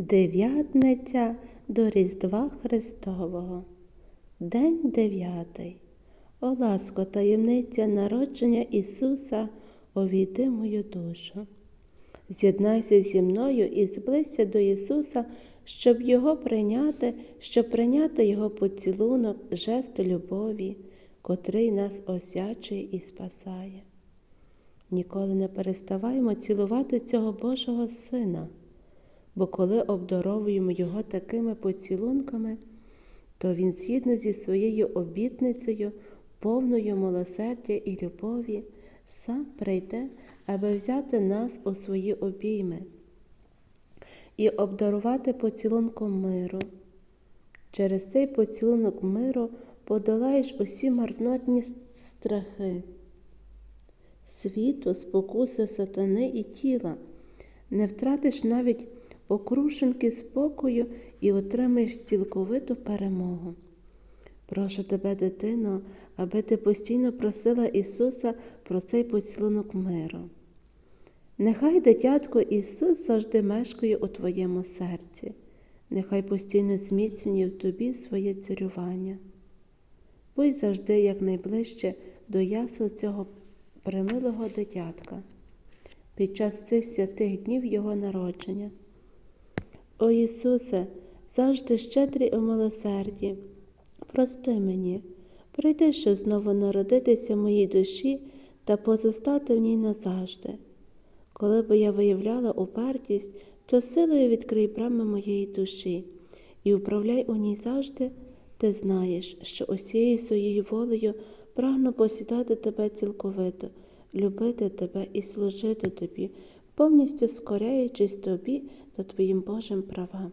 Дев'ятниця до Різдва Христового. День дев'ятий. О ласко, таємниця народження Ісуса, овійди мою душу. З'єднайся зі мною і зблизься до Ісуса, щоб Його прийняти, щоб прийняти Його поцілунок, жест любові, котрий нас освячує і спасає. Ніколи не переставаємо цілувати цього Божого Сина, бо коли обдаровуємо Його такими поцілунками, то Він згідно зі своєю обітницею, повною милосердя і любові, сам прийде, аби взяти нас у свої обійми і обдарувати поцілунком миру. Через цей поцілунок миру подолаєш усі марнотні страхи, світу, спокуси сатани і тіла, не втратиш навіть окрушенки спокою і отримаєш цілковиту перемогу. Прошу тебе, дитино, аби ти постійно просила Ісуса про цей поцілунок миру. Нехай дитятко Ісус завжди мешкає у твоєму серці, нехай постійно зміцнює в тобі своє царювання. Будь завжди якнайближче до ясел цього примилого дитятка під час цих святих днів Його народження. О Ісусе, завжди щедрий у милосерді, прости мені, прийди, щоб знову народитися моїй душі та позостати в ній назавжди. Коли би я виявляла упертість, то силою відкрий брами моєї душі і управляй у ній завжди, ти знаєш, що усією своєю волею прагну посідати тебе цілковито, любити тебе і служити тобі, повністю скоряючись тобі та твоїм Божим правам.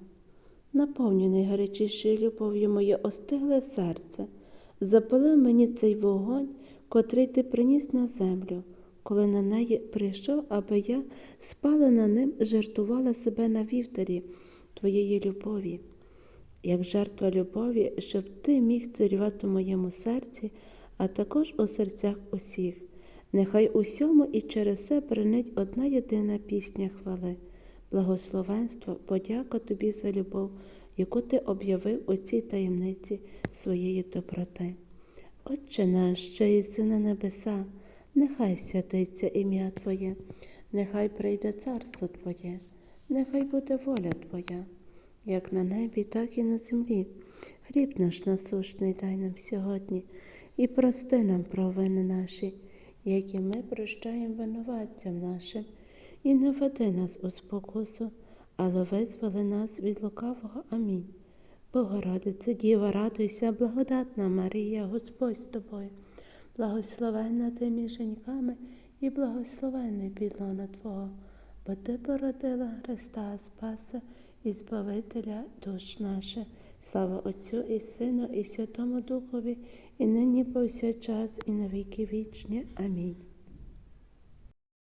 Наповню найгарячішою любов'ю моє остигле серце, запали мені цей вогонь, котрий ти приніс на землю, коли на неї прийшов, аби я, спалена ним, жертвувала себе на вівтарі твоєї любові, як жертва любові, щоб ти міг царювати в моєму серці, а також у серцях усіх. Нехай усьому і через все бренить одна єдина пісня хвали, благословенство, подяка тобі за любов, яку ти об'явив у цій таємниці своєї доброти. Отче наш, що єси на небеса, нехай святиться ім'я Твоє, нехай прийде царство Твоє, нехай буде воля Твоя, як на небі, так і на землі. Хліб наш насущний дай нам сьогодні і прости нам провини наші, які ми прощаємо винуватцям нашим, і не веди нас у спокусу, але визволи нас від лукавого. Амінь. Богородице, Діва, радуйся, благодатна Марія, Господь з тобою, благословенна ти між жінками і благословенний підлона Твого, бо Ти породила Христа Спаса і Збавителя душ наших. Слава Отцю і Сину, і Святому Духові, і нині повсякчас, і на віки вічні. Амінь.